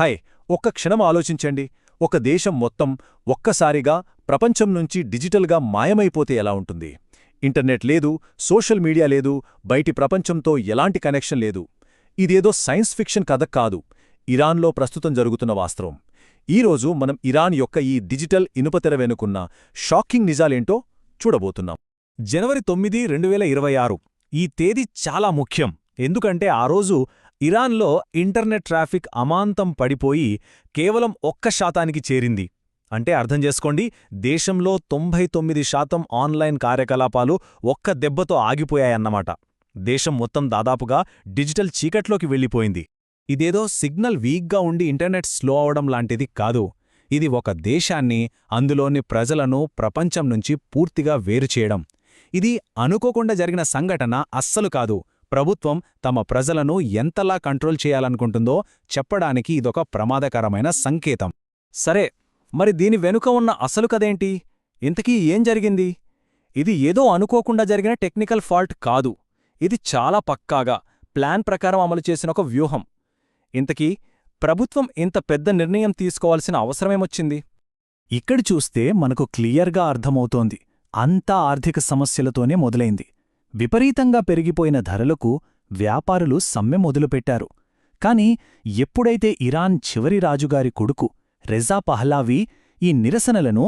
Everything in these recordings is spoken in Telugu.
హై ఒక్క క్షణం ఆలోచించండి. ఒక దేశం మొత్తం ఒక్కసారిగా ప్రపంచం నుంచి డిజిటల్గా మాయమైపోతే ఎలా ఉంటుంది? ఇంటర్నెట్ లేదు సోషల్ మీడియా లేదు బయటి ప్రపంచంతో ఎలాంటి కనెక్షన్ లేదు. ఇదేదో సైన్స్ ఫిక్షన్ కథ కాదు. ఇరాన్లో ప్రస్తుతం జరుగుతున్న వాస్తవం. ఈరోజు మనం ఇరాన్ యొక్క ఈ డిజిటల్ ఇనుపతెర వెనుకున్న షాకింగ్ నిజాలేంటో చూడబోతున్నాం. జనవరి తొమ్మిది రెండు ఇరవై ఆరు. ఈ తేదీ చాలా ముఖ్యం. ఎందుకంటే ఆ రోజు ఇరాన్లో ఇంటర్నెట్ ట్రాఫిక్ అమాంతం పడిపోయి కేవలం ఒక్క శాతానికి చేరింది. అంటే అర్థం చేసుకోండి దేశంలో తొంభై తొమ్మిది శాతం ఆన్లైన్ కార్యకలాపాలు ఒక్క దెబ్బతో ఆగిపోయాయన్నమాట. దేశం మొత్తం దాదాపుగా డిజిటల్ చీకట్లోకి వెళ్ళిపోయింది. ఇదేదో సిగ్నల్ వీక్గా ఉండి ఇంటర్నెట్ స్లో అవడం లాంటిది కాదు. ఇది ఒక దేశాన్ని అందులోని ప్రజలను ప్రపంచం నుంచి పూర్తిగా వేరుచేయడం ఇది అనుకోకుండా జరిగిన సంఘటన అస్సలు కాదు. ప్రభుత్వం తమ ప్రజలను ఎంతలా కంట్రోల్ చేయాలనుకుంటుందో చెప్పడానికి ఇదొక ప్రమాదకరమైన సంకేతం. సరే మరి దీని వెనుక ఉన్న అసలు కదేంటి ఇంతకీ ఏం జరిగింది? ఇది ఏదో అనుకోకుండా జరిగిన టెక్నికల్ ఫాల్ట్ కాదు. ఇది చాలా పక్కాగా ప్లాన్ ప్రకారం అమలు చేసిన ఒక వ్యూహం. ఇంతకీ ప్రభుత్వం ఇంత పెద్ద నిర్ణయం తీసుకోవాల్సిన అవసరమేమొచ్చింది? ఇక్కడ చూస్తే మనకు క్లియర్గా అర్థమవుతోంది. అంతా ఆర్థిక సమస్యలతోనే మొదలైంది. విపరీతంగా పెరిగిపోయిన ధరలకు వ్యాపారులు సమ్మె మొదలుపెట్టారు. కాని ఎప్పుడైతే ఇరాన్ చివరి రాజుగారి కొడుకు రెజా పహ్లావీ ఈ నిరసనలను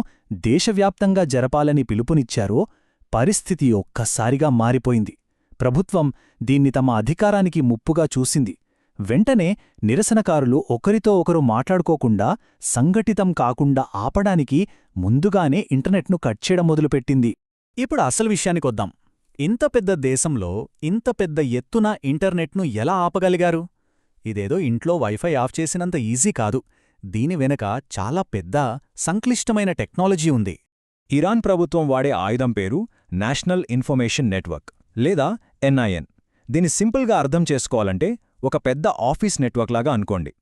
దేశవ్యాప్తంగా జరపాలని పిలుపునిచ్చారో పరిస్థితి ఒక్కసారిగా మారిపోయింది. ప్రభుత్వం దీన్ని తమ అధికారానికి ముప్పుగా చూసింది. వెంటనే నిరసనకారులు ఒకరితో ఒకరు మాట్లాడుకోకుండా సంఘటితం కాకుండా ఆపడానికి ముందుగానే ఇంటర్నెట్ను కట్ చేయడం మొదలుపెట్టింది. ఇప్పుడు అసలు విషయానికొద్దాం. ఇంత పెద్ద దేశంలో ఇంత పెద్ద ఎత్తున ఇంటర్నెట్ను ఎలా ఆపగలిగారు? ఇదేదో ఇంట్లో వైఫై ఆఫ్ చేసినంత ఈజీ కాదు. దీని వెనక చాలా పెద్ద సంక్లిష్టమైన టెక్నాలజీ ఉంది. ఇరాన్ ప్రభుత్వం వాడే ఆయుధం పేరు నేషనల్ ఇన్ఫర్మేషన్ నెట్వర్క్ లేదా ఎన్ఐఎన్. దీని సింపుల్గా అర్థం చేసుకోవాలంటే ఒక పెద్ద ఆఫీస్ నెట్వర్క్ లాగా అనుకోండి.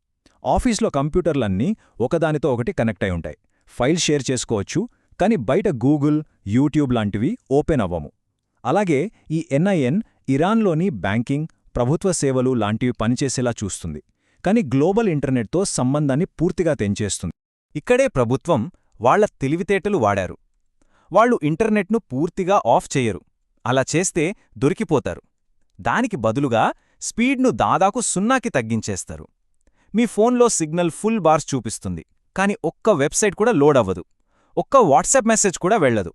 ఆఫీస్లో కంప్యూటర్లన్నీ ఒకదానితో ఒకటి కనెక్ట్ అయి ఉంటాయి. ఫైల్ షేర్ చేసుకోవచ్చు కానీ బయట గూగుల్ యూట్యూబ్ లాంటివి ఓపెన్ అవ్వము. అలాగే ఈ ఎన్ఐఎన్ ఇరాన్లోని బ్యాంకింగ్ ప్రభుత్వ సేవలు లాంటివి పనిచేసేలా చూస్తుంది. కానీ గ్లోబల్ ఇంటర్నెట్తో సంబంధాన్ని పూర్తిగా తెంచేస్తుంది. ఇక్కడే ప్రభుత్వం వాళ్ళ తెలివితేటలు వాడారు. వాళ్ళు ఇంటర్నెట్ను పూర్తిగా ఆఫ్ చెయ్యరు అలా చేస్తే దొరికిపోతారు. దానికి బదులుగా స్పీడ్ను దాదాపు సున్నాకి తగ్గించేస్తారు. మీ ఫోన్లో సిగ్నల్ ఫుల్ బార్స్ చూపిస్తుంది. కాని ఒక్క వెబ్సైట్ కూడా లోడ్ అవ్వదు. ఒక్క వాట్సాప్ మెసేజ్ కూడా వెళ్ళదు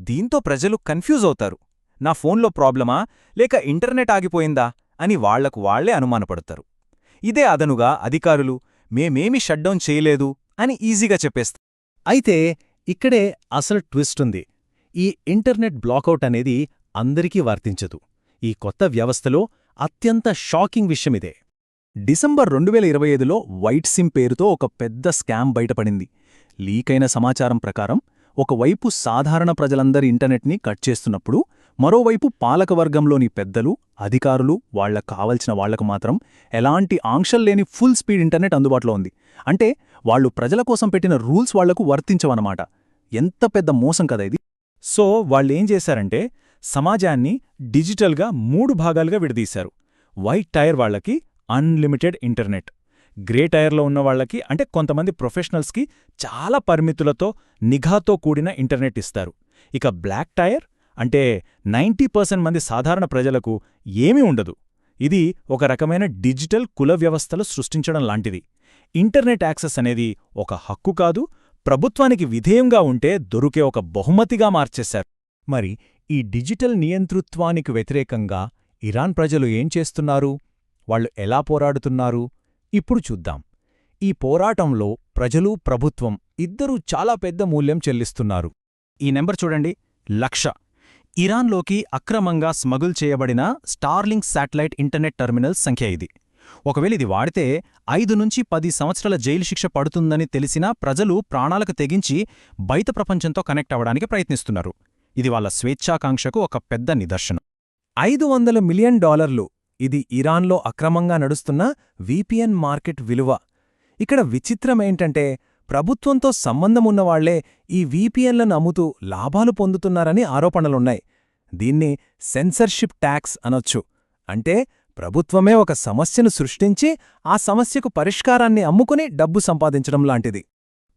దీంతో ప్రజలు కన్ఫ్యూజ్ అవుతారు. నా ఫోన్లో ప్రాబ్లమా? లేక ఇంటర్నెట్ ఆగిపోయిందా? అని వాళ్ళకు వాళ్ళే అనుమానపడతారు. ఇదే అదనుగా అధికారులు మేమేమి షట్డౌన్ చేయలేదు అని ఈజీగా చెప్పేస్తారు. అయితే ఇక్కడే అసలు ట్విస్ట్ ఉంది. ఈ ఇంటర్నెట్ బ్లాకౌట్ అనేది అందరికీ వర్తించదు. ఈ కొత్త వ్యవస్థలో అత్యంత షాకింగ్ విషయమిదే. డిసెంబర్ రెండు వేల ఇరవై ఐదులో వైట్ సిమ్ పేరుతో ఒక పెద్ద స్కామ్ బయటపడింది. లీకైన సమాచారం ప్రకారం ఒకవైపు సాధారణ ప్రజలందరి ఇంటర్నెట్ని కట్ చేస్తున్నప్పుడు మరోవైపు పాలకవర్గంలోని పెద్దలు అధికారులు వాళ్ళ కావలసిన వాళ్ళకు మాత్రం ఎలాంటి ఆంక్షల్లేని ఫుల్ స్పీడ్ ఇంటర్నెట్ అందుబాటులో ఉంది. అంటే వాళ్ళు ప్రజల కోసం పెట్టిన రూల్స్ వాళ్ళకు వర్తించవన్నమాట. ఎంత పెద్ద మోసం కదా ఇది. సో వాళ్ళేం చేశారంటే సమాజాన్ని డిజిటల్గా మూడు భాగాలుగా విడదీశారు. వైట్ టైర్ వాళ్ళకి అన్లిమిటెడ్ ఇంటర్నెట్. గ్రే టైర్లో ఉన్న వాళ్ళకి అంటే కొంతమంది ప్రొఫెషనల్స్కి చాలా పరిమితులతో నిఘాతో కూడిన ఇంటర్నెట్ ఇస్తారు. ఇక బ్లాక్ టైర్ అంటే నైంటీ పర్సెంట్ మంది సాధారణ ప్రజలకు ఏమీ ఉండదు. ఇది ఒక రకమైన డిజిటల్ కుల వ్యవస్థలు సృష్టించడం లాంటిది. ఇంటర్నెట్ యాక్సెస్ అనేది ఒక హక్కు కాదు ప్రభుత్వానికి విధేయంగా ఉంటే దొరికే ఒక బహుమతిగా మార్చేశారు. మరి ఈ డిజిటల్ నియంతృత్వానికి వ్యతిరేకంగా ఇరాన్ ప్రజలు ఏం చేస్తున్నారు? వాళ్ళు ఎలా పోరాడుతున్నారు? ఇప్పుడు చూద్దాం. ఈ పోరాటంలో ప్రజలు ప్రభుత్వం ఇద్దరూ చాలా పెద్ద మూల్యం చెల్లిస్తున్నారు. ఈ నెంబర్ చూడండి. లక్ష. ఇరాన్లోకి అక్రమంగా స్మగుల్ చేయబడిన స్టార్లింగ్ శాటిలైట్ ఇంటర్నెట్ టెర్మినల్స్ సంఖ్య ఇది. ఒకవేళ ఇది వాడితే ఐదు నుంచి పది సంవత్సరాల జైలు శిక్ష పడుతుందని తెలిసినా ప్రజలు ప్రాణాలకు తెగించి బయట ప్రపంచంతో కనెక్ట్ అవ్వడానికి ప్రయత్నిస్తున్నారు. ఇది వాళ్ళ స్వేచ్ఛాకాంక్షకు ఒక పెద్ద నిదర్శనం. ఐదు వందల మిలియన్ డాలర్లు ఇది ఇరాన్లో అక్రమంగా నడుస్తున్న వీపీఎన్ మార్కెట్ విలువ. ఇక్కడ విచిత్రమేంటంటే ప్రభుత్వంతో సంబంధమున్నవాళ్ళే ఈ వీపీఎన్లను అమ్ముతూ లాభాలు పొందుతున్నారని ఆరోపణలున్నాయి. దీన్ని సెన్సర్షిప్ ట్యాక్స్ అనొచ్చు. అంటే ప్రభుత్వమే ఒక సమస్యను సృష్టించి ఆ సమస్యకు పరిష్కారాన్ని అమ్ముకుని డబ్బు సంపాదించడం లాంటిది.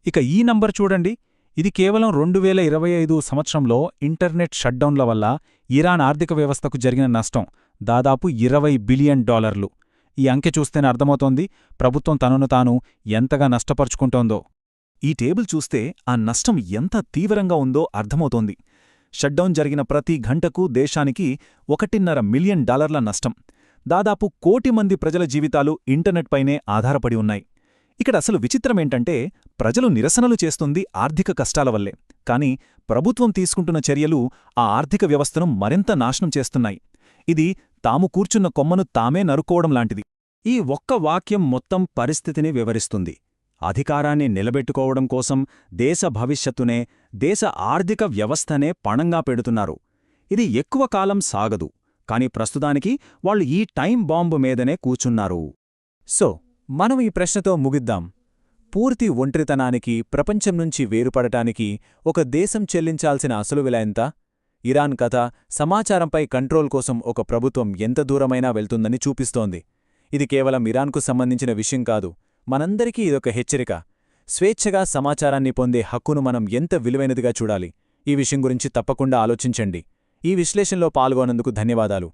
ఇక ఈ నంబర్ చూడండి. ఇది కేవలం రెండు వేల ఇరవై ఐదు సంవత్సరంలో ఇంటర్నెట్ షట్డౌన్ల వల్ల ఇరాన్ ఆర్థిక వ్యవస్థకు జరిగిన నష్టం దాదాపు ఇరవై బిలియన్ డాలర్లు. ఈ అంకె చూస్తేనే అర్థమవుతోంది ప్రభుత్వం తనను తాను ఎంతగా నష్టపరుచుకుంటోందో. ఈ టేబుల్ చూస్తే ఆ నష్టం ఎంత తీవ్రంగా ఉందో అర్థమవుతోంది. షట్డౌన్ జరిగిన ప్రతి గంటకు దేశానికి ఒకటిన్నర మిలియన్ డాలర్ల నష్టం. దాదాపు కోటి మంది ప్రజల జీవితాలు ఇంటర్నెట్పైనే ఆధారపడి ఉన్నాయి. ఇక్కడ అసలు విచిత్రమేంటంటే ప్రజలు నిరసనలు చేస్తుంది ఆర్థిక కష్టాల వల్లే. కాని ప్రభుత్వం తీసుకుంటున్న చర్యలు ఆ ఆర్థిక వ్యవస్థను మరింత నాశనం చేస్తున్నాయి. ఇది తాము కూర్చున్న కొమ్మను తామే నరుక్కోవడం లాంటిది. ఈ ఒక్క వాక్యం మొత్తం పరిస్థితిని వివరిస్తుంది. అధికారాన్ని నిలబెట్టుకోవడం కోసం దేశ భవిష్యత్తునే దేశ ఆర్థిక వ్యవస్థనే పణంగా పెడుతున్నారు. ఇది ఎక్కువ కాలం సాగదు. కాని ప్రస్తుతానికి వాళ్ళు ఈ టైం బాంబు మీదనే కూచున్నారు సో మనం ఈ ప్రశ్నతో ముగిద్దాం. పూర్తి ఒంటరితనానికి ప్రపంచం నుంచి వేరుపడటానికి ఒక దేశం చెల్లించాల్సిన అసలు విల ఎంత? ఇరాన్ కథ సమాచారంపై కంట్రోల్ కోసం ఒక ప్రభుత్వం ఎంత దూరమైనా వెళ్తుందని చూపిస్తోంది. ఇది కేవలం ఇరాన్కు సంబంధించిన విషయం కాదు. మనందరికీ ఇదొక హెచ్చరిక. స్వేచ్ఛగా సమాచారాన్ని పొందే హక్కును మనం ఎంత విలువైనదిగా చూడాలి? ఈ విషయం గురించి తప్పకుండా ఆలోచించండి. ఈ విశ్లేషణలో పాల్గొనందుకు ధన్యవాదాలు.